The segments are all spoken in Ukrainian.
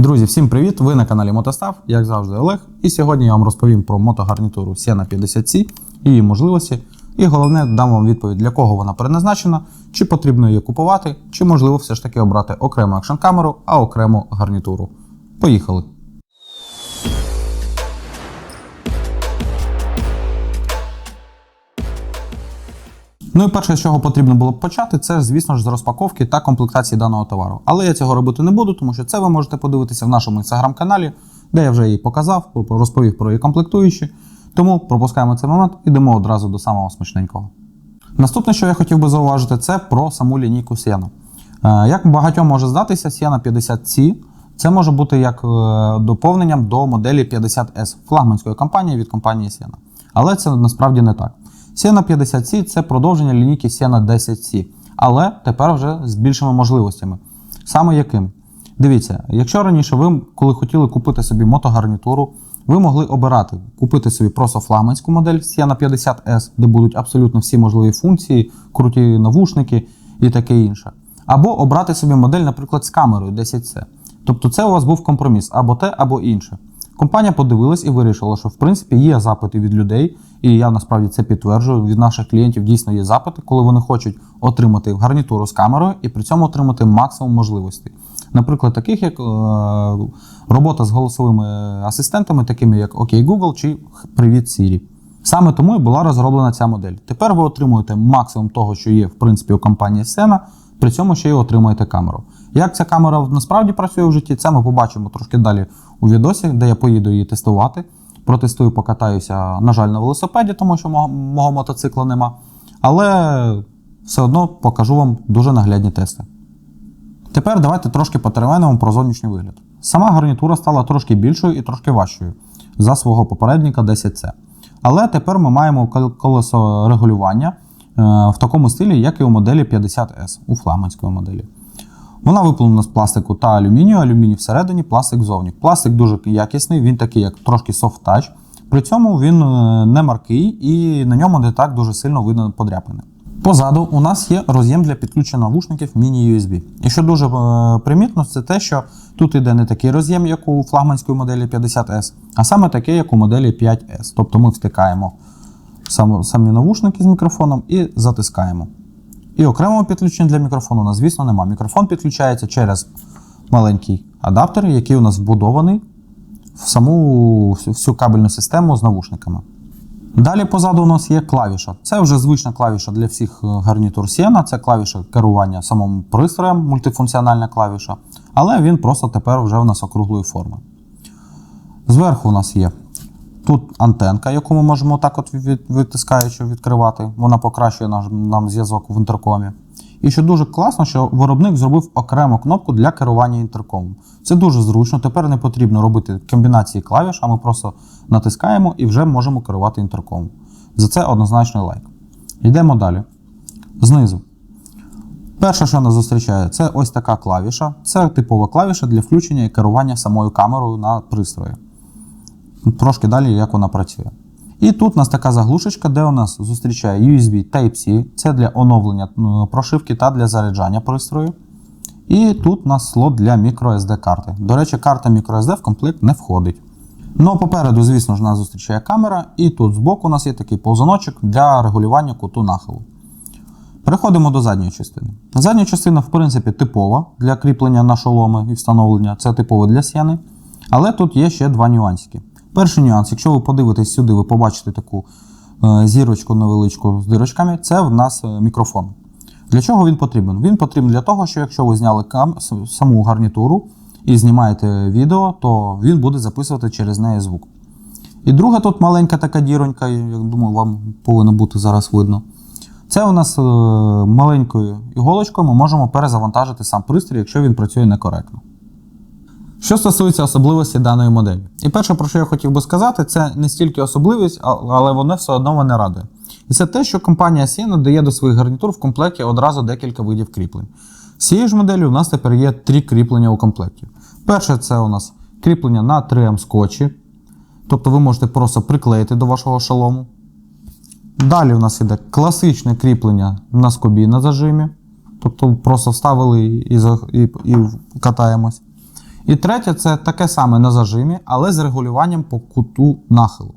Друзі, всім привіт! Ви на каналі Мотостав, як завжди, Олег. І сьогодні я вам розповім про мотогарнітуру Sienna 50C, її можливості. І головне, дам вам відповідь, для кого вона предназначена, чи потрібно її купувати, чи можливо все ж таки обрати окрему екшн камеру, а окрему гарнітуру. Поїхали! Ну і перше, з чого потрібно було б почати, це, звісно ж, з розпаковки та комплектації даного товару. Але я цього робити не буду, тому що це ви можете подивитися в нашому інстаграм-каналі, де я вже її показав, розповів про її комплектуючі. Тому пропускаємо цей момент і йдемо одразу до самого смачненького. Наступне, що я хотів би зауважити, це про саму лінійку Sienna. Е, Як багатьом може здатися, Sienna 50C це може бути як е, доповненням до моделі 50S флагманської компанії від компанії Sienna. Але це насправді не так. Sienna 50C це продовження лінійки Sienna 10C, але тепер вже з більшими можливостями. Саме яким? Дивіться, якщо раніше ви, коли хотіли купити собі мотогарнітуру, ви могли обирати купити собі просто флагманську модель Sienna 50S, де будуть абсолютно всі можливі функції, круті навушники і таке інше. Або обрати собі модель, наприклад, з камерою 10C. Тобто це у вас був компроміс або те, або інше. Компанія подивилась і вирішила, що в принципі є запити від людей, і я насправді це підтверджую. Від наших клієнтів дійсно є запити, коли вони хочуть отримати гарнітуру з камерою і при цьому отримати максимум можливостей. Наприклад, таких як е, робота з голосовими асистентами, такими як OK Google чи Привіт Siri. Саме тому і була розроблена ця модель. Тепер ви отримуєте максимум того, що є в принципі у компанії Sena, при цьому ще й отримуєте камеру. Як ця камера насправді працює в житті, це ми побачимо трошки далі у відосі, де я поїду її тестувати. Протестую, покатаюся, на жаль, на велосипеді, тому що мого, мого мотоцикла нема. Але все одно покажу вам дуже наглядні тести. Тепер давайте трошки потеревенимо про зовнішній вигляд. Сама гарнітура стала трошки більшою і трошки важчою за свого попередника 10C. Але тепер ми маємо колесо регулювання е, в такому стилі, як і у моделі 50S, у флагманської моделі. Вона виповнена з пластику та алюмінію, алюміній всередині, пластик зовні. Пластик дуже якісний, він такий, як трошки soft touch. При цьому він е, не маркий і на ньому не так дуже сильно видно подряпини. Позаду у нас є роз'єм для підключення навушників міні-USB. І що дуже е, примітно, це те, що тут іде не такий роз'єм, як у флагманської моделі 50S, а саме такий, як у моделі 5S. Тобто ми втикаємо самі навушники з мікрофоном і затискаємо. І окремого підключення для мікрофону у нас, звісно, немає. Мікрофон підключається через маленький адаптер, який у нас вбудований в саму всю- кабельну систему з навушниками. Далі позаду у нас є клавіша. Це вже звична клавіша для всіх е, гарнітур Sienna, це клавіша керування самим пристроєм, мультифункціональна клавіша, але він просто тепер вже у нас округлої форми. Зверху у нас є тут антенка, яку ми можемо так от від, витискаючи відкривати. Вона покращує наш, нам зв'язок в інтеркомі. І що дуже класно, що виробник зробив окрему кнопку для керування інтеркомом. Це дуже зручно. Тепер не потрібно робити комбінації клавіш, а ми просто натискаємо і вже можемо керувати інтеркомом. За це однозначний лайк. Йдемо далі. Знизу. Перше, що нас зустрічає, це ось така клавіша. Це типова клавіша для включення і керування самою камерою на пристрої. Трошки далі, як вона працює. І тут у нас така заглушечка, де у нас зустрічає USB Type-C, це для оновлення е, прошивки та для заряджання пристрою. І тут у нас слот для microSD карти. До речі, карта microSD в комплект не входить. Ну, попереду, звісно ж, нас зустрічає камера, і тут збоку у нас є такий повзуночок для регулювання куту нахилу. Переходимо до задньої частини. Задня частина, в принципі, типова для кріплення на шоломи і встановлення. Це типово для сіни. Але тут є ще два нюансики. Перший нюанс, якщо ви подивитесь сюди, ви побачите таку е, зірочку невеличку з дирочками, це в нас е, мікрофон. Для чого він потрібен? Він потрібен для того, що якщо ви зняли кам... саму гарнітуру і знімаєте відео, то він буде записувати через неї звук. І друга тут маленька така діронька, я думаю, вам повинно бути зараз видно. Це у нас е, маленькою іголочкою ми можемо перезавантажити сам пристрій, якщо він працює некоректно. Що стосується особливості даної моделі. І перше, про що я хотів би сказати, це не стільки особливість, але воно все одно мене радує. І це те, що компанія Sienna дає до своїх гарнітур в комплекті одразу декілька видів кріплень. З цією ж моделлю у нас тепер є три кріплення у комплекті. Перше, це у нас кріплення на 3М скотчі. Тобто ви можете просто приклеїти до вашого шолому. Далі у нас іде класичне кріплення на скобі на зажимі. Тобто просто вставили і, і, і катаємось. І третє це таке саме на зажимі, але з регулюванням по куту нахилу.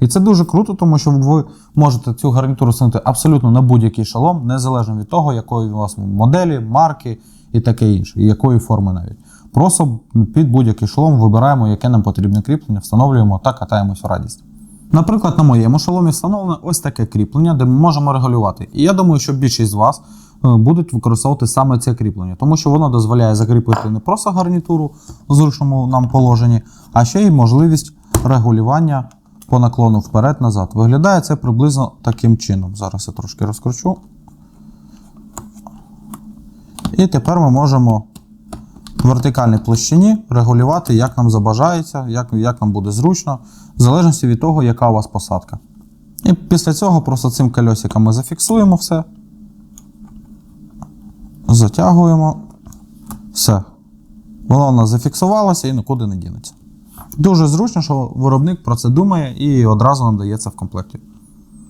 І це дуже круто, тому що ви можете цю гарнітуру ставити абсолютно на будь-який шолом, незалежно від того, якої у вас моделі, марки і таке інше, і якої форми навіть. Просто під будь-який шолом вибираємо, яке нам потрібне кріплення, встановлюємо та катаємось в радість. Наприклад, на моєму шоломі встановлено ось таке кріплення, де ми можемо регулювати. І я думаю, що більшість з вас будуть використовувати саме це кріплення, тому що воно дозволяє закріпити не просто гарнітуру в зручному нам положенні, а ще й можливість регулювання по наклону вперед-назад. Виглядає це приблизно таким чином. Зараз я трошки розкручу. І тепер ми можемо в вертикальній площині регулювати, як нам забажається, як, як нам буде зручно, в залежності від того, яка у вас посадка. І після цього просто цим кольосиком ми зафіксуємо все. Затягуємо. Все. Воно у нас зафіксувалося і нікуди не дінеться. Дуже зручно, що виробник про це думає і одразу нам дається в комплекті.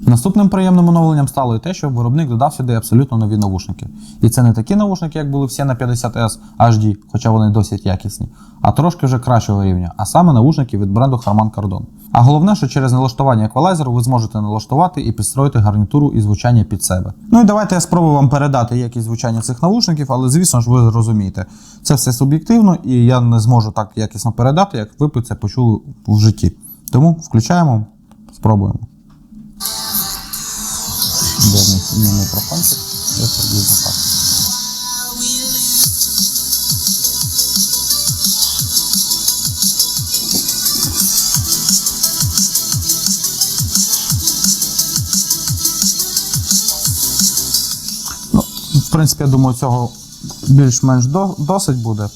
Наступним приємним оновленням стало і те, що виробник додав сюди абсолютно нові навушники. І це не такі навушники, як були всі на 50S HD, хоча вони досить якісні, а трошки вже кращого рівня, а саме навушники від бренду Harman Kardon. А головне, що через налаштування еквалайзеру ви зможете налаштувати і підстроїти гарнітуру і звучання під себе. Ну і давайте я спробую вам передати якість звучання цих навушників, але звісно ж ви розумієте, це все суб'єктивно, і я не зможу так якісно передати, як ви це почули в житті. Тому включаємо, спробуємо. Де мій, мікрофончик? Десь приблизно так. Ну, в принципі, я думаю, цього більш-менш досить буде.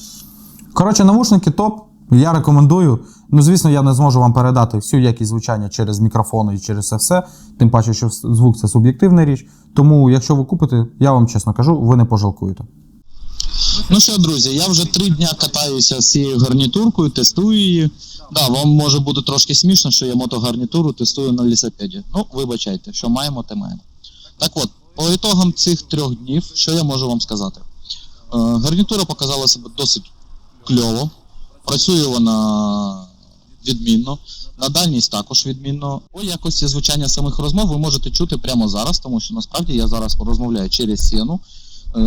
Коротше, навушники топ. Я рекомендую. Ну, звісно, я не зможу вам передати всю якість звучання через мікрофон і через це все. Тим паче, що звук це суб'єктивна річ. Тому, якщо ви купите, я вам чесно кажу, ви не пожалкуєте. Ну що, друзі, я вже три дня катаюся з цією гарнітуркою, тестую її. Да, вам може бути трошки смішно, що я мотогарнітуру тестую на лісопеді. Ну, вибачайте, що маємо, те маємо. Так от, по ітогам цих трьох днів, що я можу вам сказати? Е, гарнітура показала себе досить кльово. Працює вона відмінно. На дальність також відмінно. По якості звучання самих розмов ви можете чути прямо зараз, тому що насправді я зараз розмовляю через сіну е,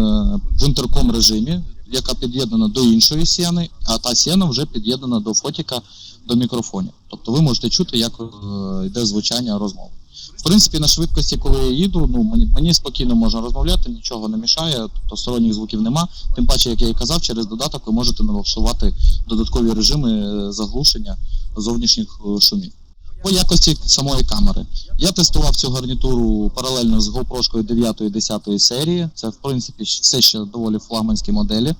в інтерком режимі, яка під'єднана до іншої сіни, а та сіна вже під'єднана до фотіка до мікрофонів. Тобто ви можете чути, як е, йде звучання розмови. Принципі, на швидкості, коли я їду, ну мені, мені спокійно можна розмовляти, нічого не мішає, тобто сторонніх звуків нема. Тим паче, як я і казав, через додаток ви можете налаштувати додаткові режими е, заглушення зовнішніх е, шумів. По якості самої камери. Я тестував цю гарнітуру паралельно з GoPro 9 і 10 серії. Це, в принципі, все ще доволі флагманські моделі. Е,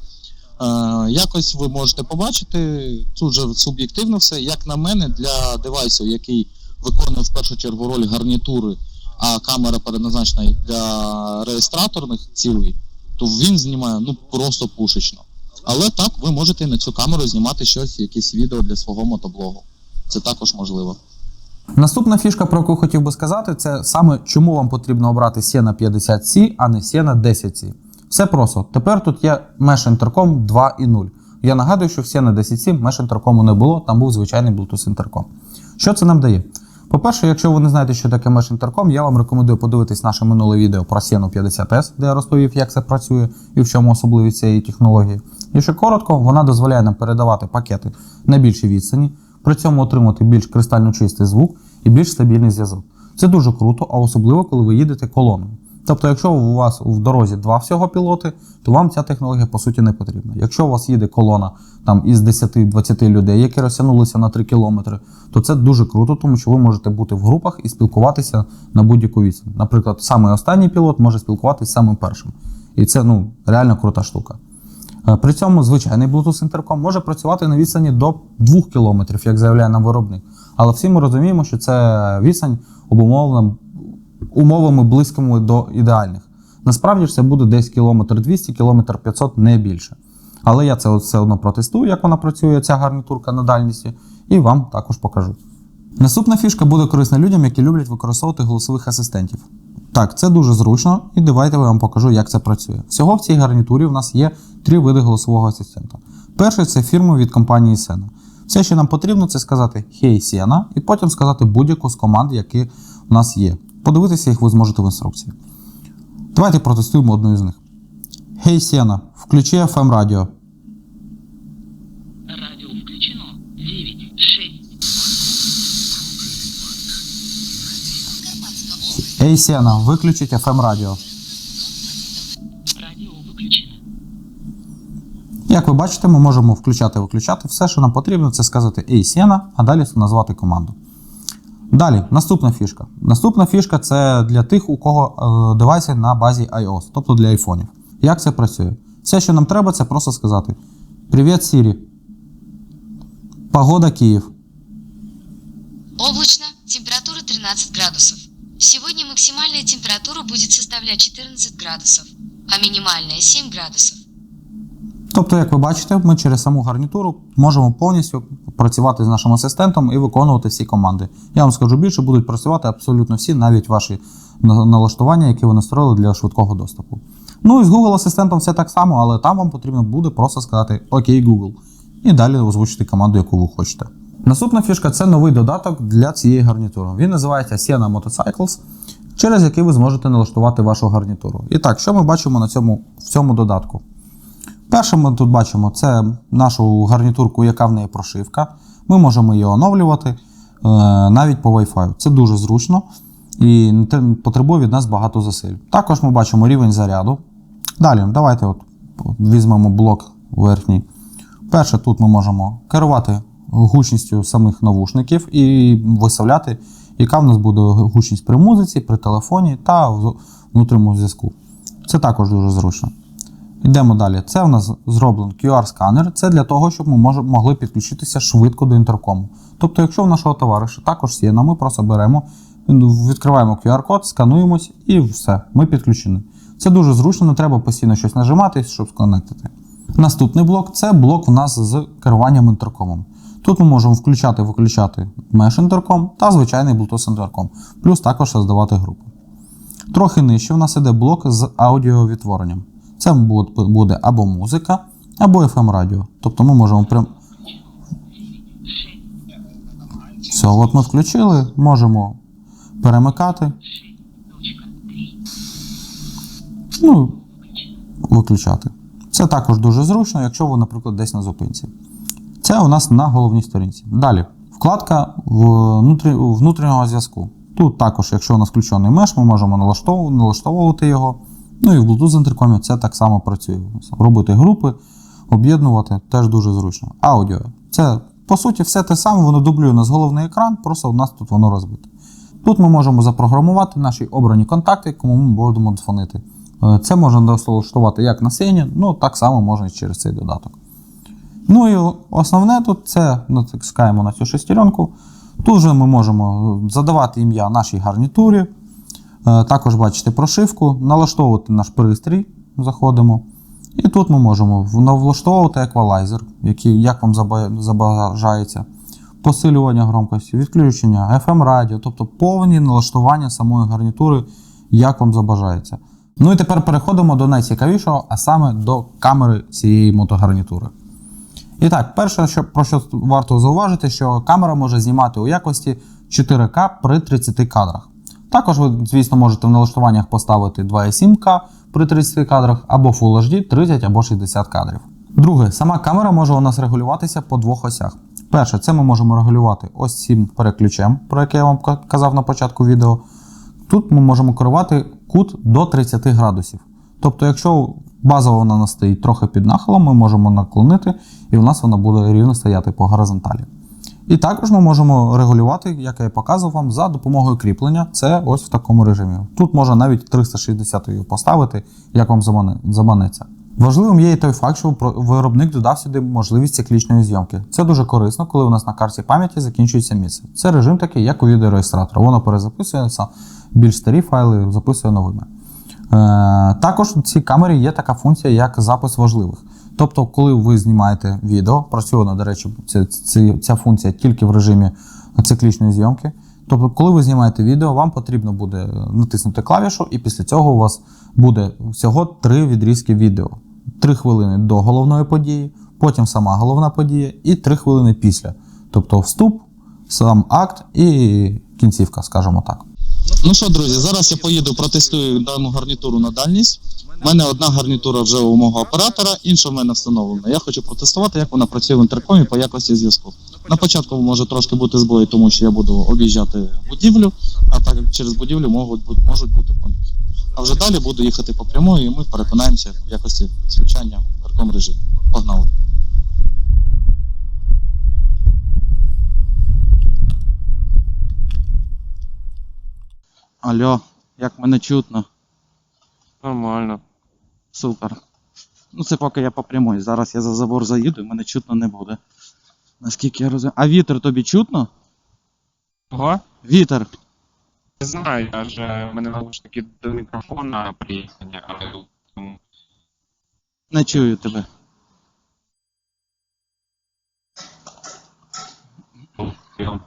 якось ви можете побачити, тут же суб'єктивно все. Як на мене, для девайсу, який виконує в першу чергу роль гарнітури, а камера передназначена для реєстраторних цілей, то він знімає ну просто пушечно. Але так, ви можете на цю камеру знімати щось, якесь відео для свого мотоблогу. Це також можливо. Наступна фішка, про яку хотів би сказати, це саме чому вам потрібно обрати Siena 50C, а не Siena 10C. Все просто. Тепер тут є Mesh Intercom 2.0. Я нагадую, що в Siena 10C Mesh Intercom не було, там був звичайний Bluetooth Intercom. Що це нам дає? По-перше, якщо ви не знаєте, що таке Mesh Intercom, я вам рекомендую подивитись наше минуле відео про Siena 50S, де я розповів, як це працює і в чому особливість цієї технології. Якщо коротко, вона дозволяє нам передавати пакети на більшій відстані, при цьому отримати більш кристально чистий звук і більш стабільний зв'язок. Це дуже круто, а особливо, коли ви їдете колоною. Тобто, якщо у вас в дорозі два всього пілоти, то вам ця технологія по суті не потрібна. Якщо у вас їде колона там із 10-20 людей, які розтягнулися на 3 кілометри, то це дуже круто, тому що ви можете бути в групах і спілкуватися на будь-яку відстань. Наприклад, самий останній пілот може спілкуватися з самим першим. І це ну реально крута штука. Е, При цьому звичайний Bluetooth інтерком може працювати на відстані до 2 км, як заявляє нам виробник. Але всі ми розуміємо, що це відстань обумовлена умовами близькими до ідеальних. Насправді ж це буде десь кілометр 200, кілометр 500, не більше. Але я це все одно протестую, як вона працює, ця гарнітурка на дальності, і вам також покажу. Наступна фішка буде корисна людям, які люблять використовувати голосових асистентів. Так, це дуже зручно, і давайте я вам покажу, як це працює. Всього в цій гарнітурі в нас є три види голосового асистента. Перший це фірми від компанії Sena. Все, що нам потрібно, це сказати Hey Sena і потім сказати будь-яку з команд, які у нас є. Подивитися їх ви зможете в інструкції. Давайте протестуємо одну із них. Hey Sena, включи FM радіо. Радио включено. 9, 6. Hey Sena, виключіть FM радіо. Як ви бачите, ми можемо включати-виключати. Все, що нам потрібно, це сказати Ей Сіна, а далі назвати команду. Далі, наступна фішка. Наступна фішка це для тих, у кого е, девайси на базі iOS, тобто для айфонів. Як це працює? Все, що нам треба, це просто сказати: Привіт, Сірі. Погода Київ. Облачно, температура 13 градусов. Сегодня максимальная температура будет составлять 14 градусов, а минимальная 7 градусов. Тобто, як ви бачите, ми через саму гарнітуру можемо повністю працювати з нашим асистентом і виконувати всі команди. Я вам скажу більше, будуть працювати абсолютно всі, навіть ваші налаштування, які ви настроїли для швидкого доступу. Ну і з Google асистентом все так само, але там вам потрібно буде просто сказати Окей, Google. І далі озвучити команду, яку ви хочете. Наступна фішка це новий додаток для цієї гарнітури. Він називається Sienna Motorcycles, через який ви зможете налаштувати вашу гарнітуру. І так, що ми бачимо на цьому, в цьому додатку? Перше ми тут бачимо це нашу гарнітурку, яка в неї прошивка. Ми можемо її оновлювати е, навіть по Wi-Fi. Це дуже зручно і потребує від нас багато зусиль. Також ми бачимо рівень заряду. Далі, давайте от візьмемо блок верхній. Перше, тут ми можемо керувати гучністю самих навушників і виставляти, яка в нас буде гучність при музиці, при телефоні та внутрішньому зв'язку. Це також дуже зручно. Йдемо далі. Це у нас зроблений QR-сканер. Це для того, щоб ми мож- могли підключитися швидко до інтеркому. Тобто, якщо в нашого товариша також є, ми просто беремо, відкриваємо QR-код, скануємось і все, ми підключені. Це дуже зручно, не треба постійно щось нажимати, щоб сконектити. Наступний блок це блок у нас з керуванням інтеркомом. Тут ми можемо включати виключати Mesh інтерком та звичайний Bluetooth інтерком, плюс також создавати групу. Трохи нижче у нас іде блок з аудіовідтворенням. Це буде або музика, або FM радіо. Тобто ми можемо прям. Все, от ми включили, можемо перемикати. Ну, виключати. Це також дуже зручно, якщо ви, наприклад, десь на зупинці. Це у нас на головній сторінці. Далі, вкладка внутрі, внутрішнього зв'язку. Тут також, якщо у нас включений меш, ми можемо налаштовувати його. Ну і в Bluetooth інтеркомі це так само працює. Робити групи, об'єднувати теж дуже зручно. Аудіо. Це по суті все те саме, воно дублює нас головний екран, просто у нас тут воно розбите. Тут ми можемо запрограмувати наші обрані контакти, кому ми будемо дзвонити. Е, Це можна налаштувати як на сцені, ну так само можна і через цей додаток. Ну і основне тут це натискаємо на цю шестеренку. Тут вже ми можемо задавати ім'я нашій гарнітурі. Е, Також бачите прошивку, налаштовувати наш пристрій. Заходимо. І тут ми можемо влаштовувати еквалайзер, який, як вам забажається. Посилювання громкості, відключення, FM радіо, тобто повні налаштування самої гарнітури, як вам забажається. Ну і тепер переходимо до найцікавішого, а саме до камери цієї мотогарнітури. І так, перше, що, про що варто зауважити, що камера може знімати у якості 4К при 30 кадрах. Також ви, звісно, можете в налаштуваннях поставити 2,7К при 30 кадрах або Full HD 30 або 60 кадрів. Друге, сама камера може у нас регулюватися по двох осях. Перше, це ми можемо регулювати ось цим переключем, про яке я вам казав на початку відео. Тут ми можемо керувати кут до 30 градусів. Тобто, якщо базово вона стоїть трохи під нахилом, ми можемо наклонити, і у нас вона буде рівно стояти по горизонталі. І також ми можемо регулювати, як я показував вам, за допомогою кріплення. Це ось в такому режимі. Тут можна навіть 360 її поставити, як вам заманеться. Важливим є і той факт, що виробник додав сюди можливість циклічної зйомки. Це дуже корисно, коли у нас на карті пам'яті закінчується місце. Це режим такий, як у відеореєстратора. Воно перезаписується, більш старі файли записує новими. Е, також у цій камері є така функція, як запис важливих. Тобто, коли ви знімаєте відео, працює вона, до речі, ця, ця, функція тільки в режимі циклічної зйомки. Тобто, коли ви знімаєте відео, вам потрібно буде натиснути клавішу, і після цього у вас буде всього три відрізки відео: три хвилини до головної події, потім сама головна подія і 3 хвилини після. Тобто вступ, сам акт і кінцівка, скажімо так. Ну що, друзі, зараз я поїду протестую дану гарнітуру на дальність. У мене одна гарнітура вже у мого оператора, інша в мене встановлена. Я хочу протестувати, як вона працює в інтеркомі по якості зв'язку. На початку може трошки бути збої, тому що я буду об'їжджати будівлю, а так через будівлю можуть можуть бути поміхи. А вже далі буду їхати по прямої, і ми переконаємося в якості звучання в інтерком режимі. Погнали. Алло, як мене чутно? Нормально. Супер. Ну, це поки я по прямой. Зараз я за забор заїду і мене чутно не буде. Наскільки я розумію. А вітер тобі чутно? Ого? Вітер. Не знаю, я ж е, в мене наушники до мікрофона приїхані, але Не чую тебе. я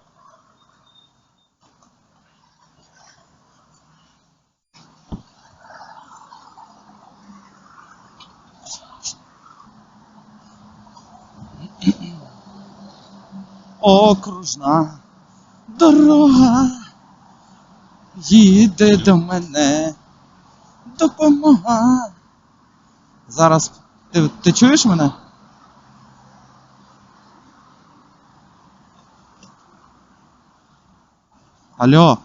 Окружна дорога їде до мене. Допомога. Зараз. Ти, ти чуєш мене? Алло.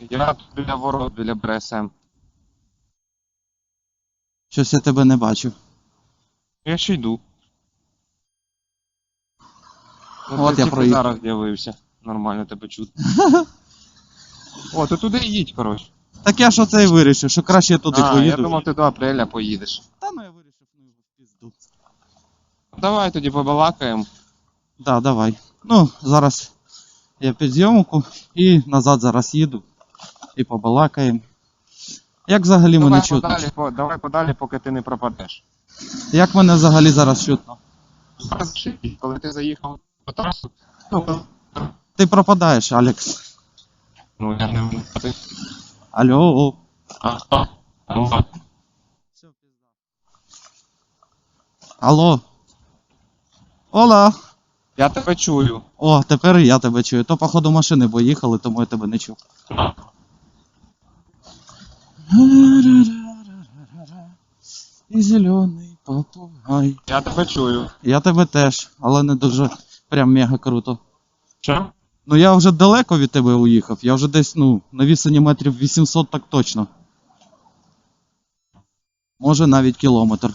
Я біля ворот, біля БРСМ. Щось я тебе не бачу. Я ще йду. Ну, От я проїхав. зараз з'явився. Нормально тебе чутно. О, ти туди їдь, коротше. Так я ж оце і вирішив, що краще я туди а, поїду. я думав, ти до апреля поїдеш. Та ну я вирішив, ну в пізду. Давай тоді побалакаємо. Да, давай. Ну, зараз я під зйомку і назад зараз їду. І побалакаємо. Як взагалі мене Давай чутно? подалі, по, давай подалі, поки ти не пропадеш. Як мене взагалі зараз чутно? Зараз шипіть, коли ти заїхав. Ну, Ти пропадаєш, Алекс. ну я не можу. Алло. А? Ну, Алло. Ола. Я тебе чую. О, тепер я тебе чую. То, походу, машини бо їхали, тому я тебе не чув. І зелений попугай. Я тебе чую. Я тебе теж, але не дуже прям мега круто. Що? Ну я вже далеко від тебе уїхав. Я вже десь, ну, на відстані метрів 800 так точно. Може навіть кілометр.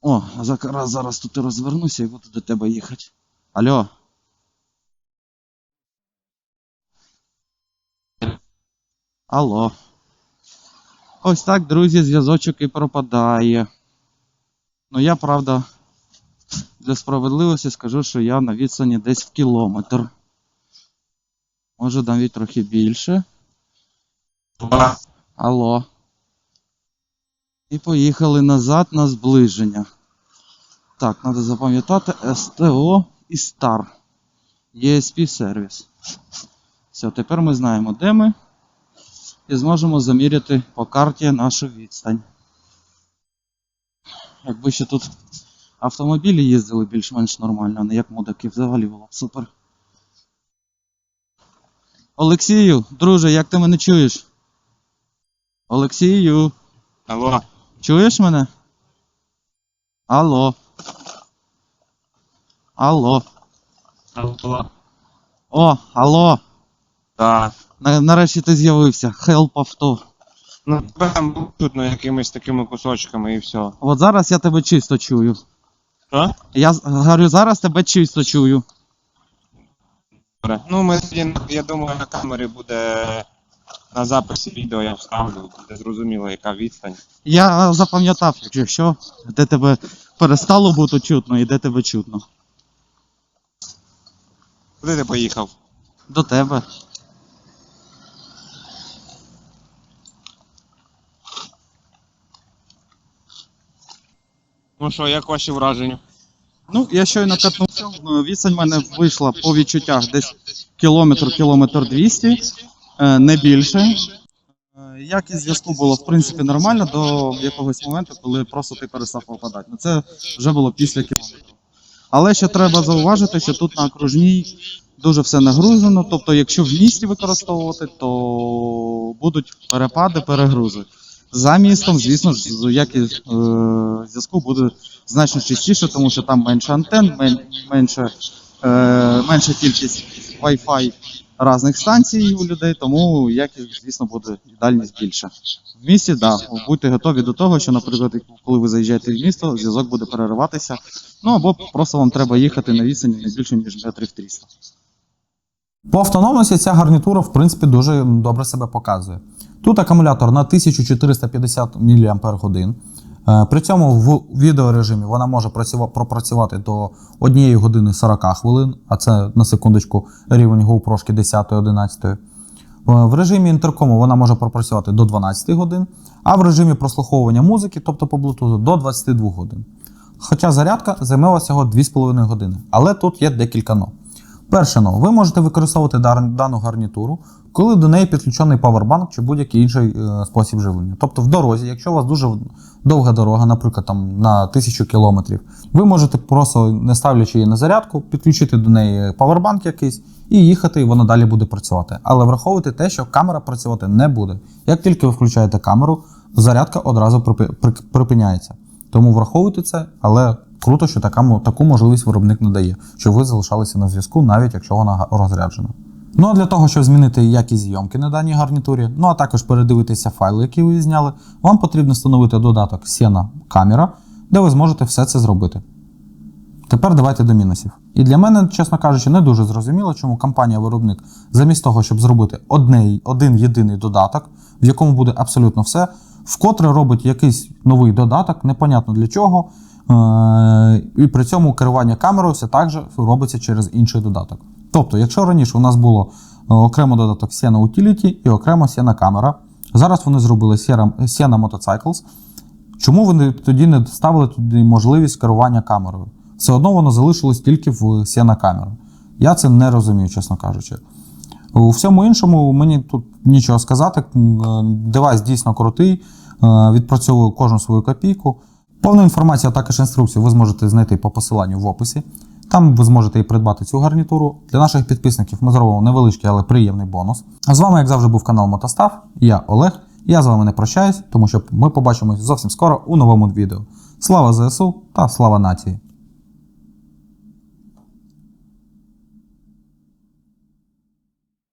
О, зараз, зараз тут і розвернуся і буду до тебе їхати. Алло. Алло. Ось так, друзі, зв'язочок і пропадає. Ну я, правда, для справедливості скажу, що я на відстані десь в кілометр. Може навіть трохи більше. Два. Алло. І поїхали назад на зближення. Так, треба запам'ятати СТО і STAR. ESP сервіс. Все, тепер ми знаємо, де ми. І зможемо заміряти по карті нашу відстань. Якби ще тут автомобілі їздили більш-менш нормально, а не як мудаки, взагалі було супер. Олексію, друже, як ти мене чуєш? Олексію, Алло. чуєш мене? Алло. Алло. Алло. О, алло. Так. На- Нарешті ти з'явився. Help авто. Ну, тебе там чутно якимись такими кусочками і все. От зараз я тебе чисто чую. Що? Я з- говорю, зараз тебе чисто чую. Добре. Ну, ми тоді, я думаю, на камері буде на записі відео я вставлю, буде зрозуміло, яка відстань. Я запам'ятав, якщо що, де тебе перестало бути чутно і де тебе чутно. Куди ти поїхав? До тебе. Ну що, як ваші враження? Ну, я щойно катнувся, ну, відстань в мене вийшла по відчуттях десь кілометр, кілометр 200, е, не більше. Е, Якість зв'язку було в принципі нормально до якогось моменту, коли просто ти перестав попадати. Ну це вже було після кілометрів. Але ще треба зауважити, що тут на окружній дуже все нагружено. Тобто, якщо в місті використовувати, то будуть перепади, перегрузи. За містом, звісно ж, з- якість е, зв'язку буде значно частіше, тому що там менше антен, мен, менше, е, менша кількість Wi-Fi різних станцій у людей, тому якість, звісно, буде і дальність більше. В місті, да, будьте готові до того, що, наприклад, коли ви заїжджаєте в місто, зв'язок буде перериватися. Ну або просто вам треба їхати на відстані не більше, ніж метрів 300. По автономності ця гарнітура, в принципі, дуже добре себе показує. Тут акумулятор на 1450 мАч. Е, При цьому в відеорежимі вона може пропрацювати до 1 години 40 хвилин, а це на секундочку рівень GoPro 10-11. Е, В режимі інтеркому вона може пропрацювати до 12 годин, а в режимі прослуховування музики, тобто по Bluetooth, до 22 годин. Хоча зарядка займе всього 2,5 години. Але тут є декілька но. Перше но, ви можете використовувати дану гарнітуру, коли до неї підключений павербанк чи будь-який інший е, спосіб живлення. Тобто в дорозі, якщо у вас дуже довга дорога, наприклад, там на 1000 кілометрів, ви можете просто, не ставлячи її на зарядку, підключити до неї павербанк якийсь і їхати, і воно далі буде працювати. Але враховуйте те, що камера працювати не буде. Як тільки ви включаєте камеру, зарядка одразу припиняється. Тому враховуйте це, але круто, що така, таку можливість виробник надає, щоб ви залишалися на зв'язку, навіть якщо вона розряджена. Ну а для того, щоб змінити якість зйомки на даній гарнітурі, ну а також передивитися файли, які ви зняли, вам потрібно встановити додаток Siena Camera, де ви зможете все це зробити. Тепер давайте до мінусів. І для мене, чесно кажучи, не дуже зрозуміло, чому компанія-виробник, замість того, щоб зробити одне, один єдиний додаток, в якому буде абсолютно все, вкотре робить якийсь новий додаток, непонятно для чого. Е- і при цьому керування камерою все так же робиться через інший додаток. Тобто, якщо раніше у нас було е, окремо додаток Siena Utility і окремо Siena Camera, зараз вони зробили Siena Motorcycles, Чому вони тоді не ставили туди можливість керування камерою? Все одно воно залишилось тільки в Siena камера. Я це не розумію, чесно кажучи. У всьому іншому мені тут нічого сказати. Е, Девайс дійсно крутий, відпрацьовує кожну свою копійку. Повну інформацію, а також інструкцію ви зможете знайти по посиланню в описі. Там ви зможете і придбати цю гарнітуру. Для наших підписників ми зробимо невеличкий, але приємний бонус. А з вами, як завжди, був канал Мотостав. Я Олег. Я з вами не прощаюсь, тому що ми побачимось зовсім скоро у новому відео. Слава ЗСУ та слава нації!